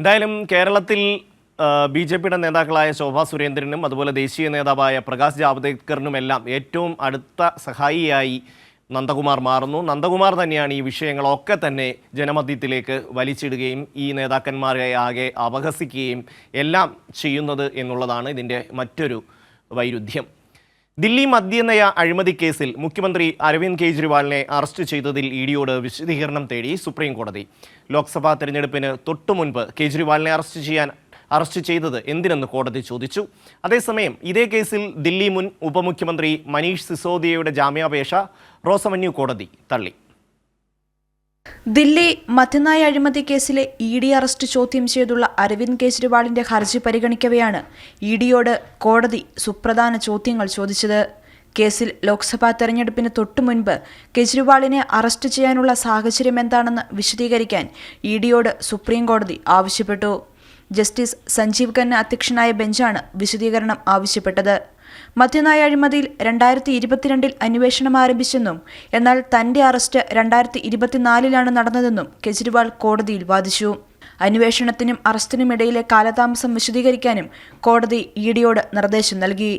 എന്തായാലും കേരളത്തിൽ B J പിയുടെ നേതാക്കളായ ശോഭാ സുരേന്ദ്രനും അതുപോലെ ദേശീയ നേതാവായ പ്രകാശ് ജാവ്ദേക്കറിനുമെല്ലാം ഏറ്റവും അടുത്ത സഹായിയായി നന്ദകുമാർ മാറുന്നു. നന്ദകുമാർ തന്നെയാണ് ഈ വിഷയങ്ങളൊക്കെ തന്നെ ജനമധ്യത്തിലേക്ക് വലിച്ചിടുകയും ഈ നേതാക്കന്മാരെ ആകെ അപഹസിക്കുകയും എല്ലാം ചെയ്യുന്നത് എന്നുള്ളതാണ് ഇതിന്റെ മറ്റൊരു വൈരുദ്ധ്യം. ദില്ലി മദ്യനയ അഴിമതി കേസിൽ മുഖ്യമന്ത്രി അരവിന്ദ് കെജ്രിവാളിനെ അറസ്റ്റ് ചെയ്തതിൽ ഇ ഡിയോട് വിശദീകരണം തേടി സുപ്രീം കോടതി. ലോക്സഭാ തെരഞ്ഞെടുപ്പിന് തൊട്ടു മുൻപ് കെജ്രിവാളിനെ അറസ്റ്റ് ചെയ്യാൻ അറസ്റ്റ് ചെയ്തത് എന്തിനെന്ന് കോടതി ചോദിച്ചു. അതേസമയം ഇതേ കേസിൽ ദില്ലി മുൻ ഉപമുഖ്യമന്ത്രി മനീഷ് സിസോദിയയുടെ ജാമ്യാപേക്ഷ റോസമന്യു കോടതി തള്ളി. ദില്ലി മധ്യനായ അഴിമതി കേസിലെ ഇ ഡി അറസ്റ്റ് ചോദ്യം ചെയ്തുള്ള അരവിന്ദ് കെജ്രിവാളിന്റെ ഹർജി പരിഗണിക്കവെയാണ് ഇ ഡിയോട് കോടതി സുപ്രധാന ചോദ്യങ്ങൾ ചോദിച്ചത്. കേസിൽ ലോക്സഭാ തെരഞ്ഞെടുപ്പിന് തൊട്ടു മുൻപ് കെജ്രിവാളിനെ അറസ്റ്റ് ചെയ്യാനുള്ള സാഹചര്യം എന്താണെന്ന് വിശദീകരിക്കാൻ ഇ ഡിയോട് സുപ്രീംകോടതി ആവശ്യപ്പെട്ടു. ജസ്റ്റിസ് സഞ്ജീവ് ഖന്ന അധ്യക്ഷനായ ബെഞ്ചാണ് വിശദീകരണം ആവശ്യപ്പെട്ടത്. മദ്യനായ അഴിമതിയിൽ രണ്ടായിരത്തി ഇരുപത്തിരണ്ടിൽ അന്വേഷണം ആരംഭിച്ചെന്നും എന്നാൽ തന്റെ അറസ്റ്റ് രണ്ടായിരത്തി ഇരുപത്തിനാലിലാണ് നടന്നതെന്നും കെജ്രിവാൾ കോടതിയിൽ വാദിച്ചു. അന്വേഷണത്തിനും അറസ്റ്റിനും ഇടയിലെ കാലതാമസം വിശദീകരിക്കാനും കോടതി ഇ ഡിയോട് നിർദ്ദേശം നൽകി.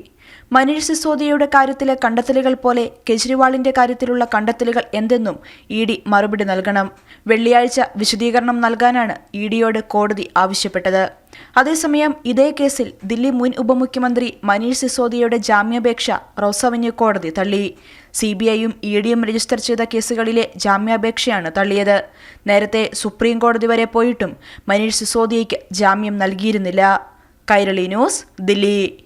മനീഷ് സിസോദിയയുടെ കാര്യത്തിലെ കണ്ടെത്തലുകൾ പോലെ കെജ്രിവാളിന്റെ കാര്യത്തിലുള്ള കണ്ടെത്തലുകൾ എന്തെന്നും ഇ ഡി മറുപടി നൽകണം. വെള്ളിയാഴ്ച വിശദീകരണം നൽകാനാണ് ഇ ഡിയോട് കോടതി ആവശ്യപ്പെട്ടത്. അതേസമയം ഇതേ കേസിൽ ദില്ലി മുൻ ഉപമുഖ്യമന്ത്രി മനീഷ് സിസോദിയയുടെ ജാമ്യാപേക്ഷ റോസവന്യൂ കോടതി തള്ളി. സി ബി ഐയും ഇ ഡിയും രജിസ്റ്റർ ചെയ്ത കേസുകളിലെ ജാമ്യാപേക്ഷയാണ് തള്ളിയത്. നേരത്തെ സുപ്രീം കോടതി വരെ പോയിട്ടും മനീഷ് സിസോദിയയ്ക്ക് ജാമ്യം നൽകിയിരുന്നില്ല. കൈരളി ന്യൂസ് ദില്ലി.